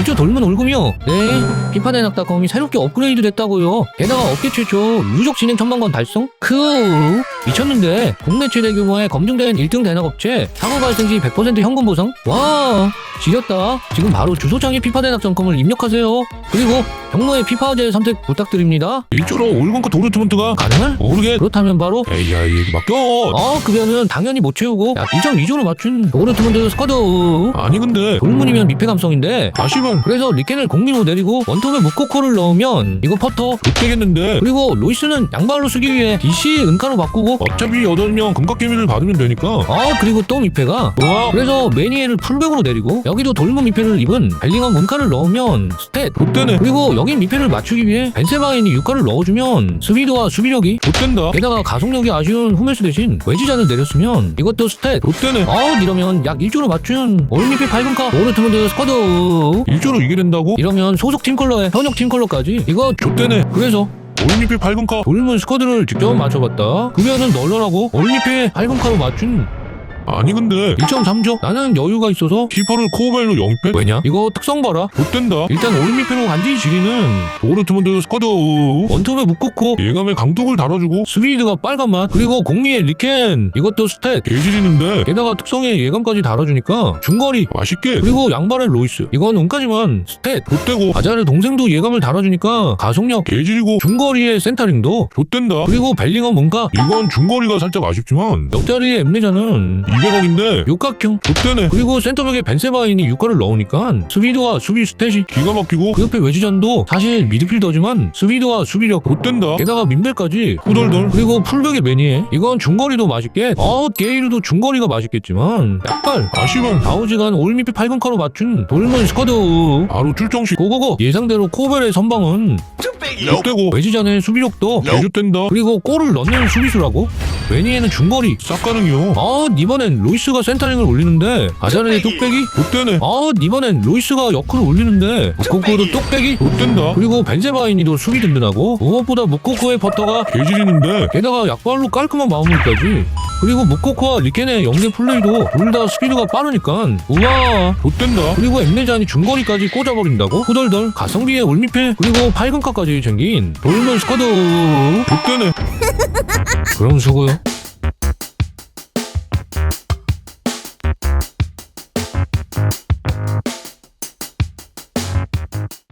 이쪽 돌문 올금이요. 네. 피파대낙닷컴이 새롭게 업그레이드 됐다고요. 게다가 업계 최초 유적 진행 천만건 달성? 크 미쳤는데 국내 최대 규모의 검증된 1등 대낙업체 사고 발생 시 100% 현금 보상? 와 지렸다. 지금 바로 주소창에 피파대낙닷컴을 입력하세요. 그리고 경로에 피파제 선택 부탁드립니다. 일조로 올건과 도르트문트가 가능할? 모르게 그렇다면 바로 이거 맡겨 어 급여는 당연히 못 채우고 야 2.2조로 맞춘 도르트문트 스쿼드 아니 근데 돌문이면 미패 감성인데 아시면 그래서 리켄을 공리로 내리고 원톱에 무코코를 넣으면 이거 퍼터 못 되겠는데 그리고 로이스는 양발로 쓰기 위해 DC 은가로 바꾸고 어차피 8명 금각개미를 받으면 되니까. 아 그리고 또 미패가? 와 그래서 매니에를 풀백으로 내리고 여기도 돌문 미패를 입은 벨링엄 은카를 넣으면 스탯. 못되네. 그리고 여긴 미패를 맞추기 위해 벤세바인이 유가를 넣어주면 스피드와 수비력이 못된다. 게다가 가속력이 아쉬운 후메스 대신 외지잔을 내렸으면 이것도 스탯. 못되네. 아 이러면 약 1조로 맞춘 올림픽 8분카 오르트문드 스쿼드. 일조로 이게 된다고? 이러면 소속 팀 컬러에 현역 팀 컬러까지. 이거 좆되네. 그래서 올림픽 8분카 돌문 스쿼드를 직접 맞춰봤다. 급여는 널널하고 올림픽 8분카로 맞춘 아니 근데 1.3조? 나는 여유가 있어서 키퍼를 코어벨로 영입해? 왜냐? 이거 특성 봐라. 못된다. 일단 올림픽으로 간지 지리는. 도르트문트 스쿼드. 원톱에 묶고 예감에 강독을 달아주고. 스피드가 빨간 맛 그리고 공리의 리켄. 이것도 스탯. 개질이는데. 게다가 특성에 예감까지 달아주니까 중거리. 맛있게. 그리고 양발의 로이스. 이건 운까지만 스탯. 좆되고. 아자르 동생도 예감을 달아주니까 가속력. 개질이고. 중거리의 센터링도. 좆된다. 그리고 벨링엄 뭔가? 이건 중거리가 살짝 아쉽지만. 옆자리의 엠레자는 200억인데. 육각형? 좆되네. 그리고 센터백에 벤세바인이 유가를 넣으니까 스피드와 수비 스탯이 기가 막히고. 그 옆에 외지전도 사실 미드필더지만 스피드와 수비력. 좆된다. 게다가 민벨까지. 후덜덜. 그리고 풀백의 매니에. 이건 중거리도 맛있게 어 게이르도 중거리가 맛있겠지만 약발. 아쉬운. 아우지간 올림픽 8강카로 맞춘 돌문 스쿼드. 바로 출정식. 고고고. 예상대로 코벨의 선방은 좆되고. 외지전의 수비력도 개좆된다. 그리고 골을 넣는 수비수라고 매니에는 중거리. 싹 가능이요. 아 이번엔 로이스가 센터링을 올리는데. 아자르의 뚝배기. 좆되네. 아 이번엔 로이스가 역크를 올리는데. 무코코도 뚝배기? 좆된다 그리고 벤제바이니도 수비 든든하고. 무엇보다 무코코의 버터가 개질이는데. 게다가 약발로 깔끔한 마무리까지. 그리고 무코코와 리켄의 연계 플레이도 둘 다 스피드가 빠르니까. 우와. 좆된다 그리고 엠네잔이 중거리까지 꽂아버린다고? 후덜덜. 가성비의 올미패. 그리고 8금카까지 챙긴. 돌문 스쿼드. 좆되네 그럼 수고요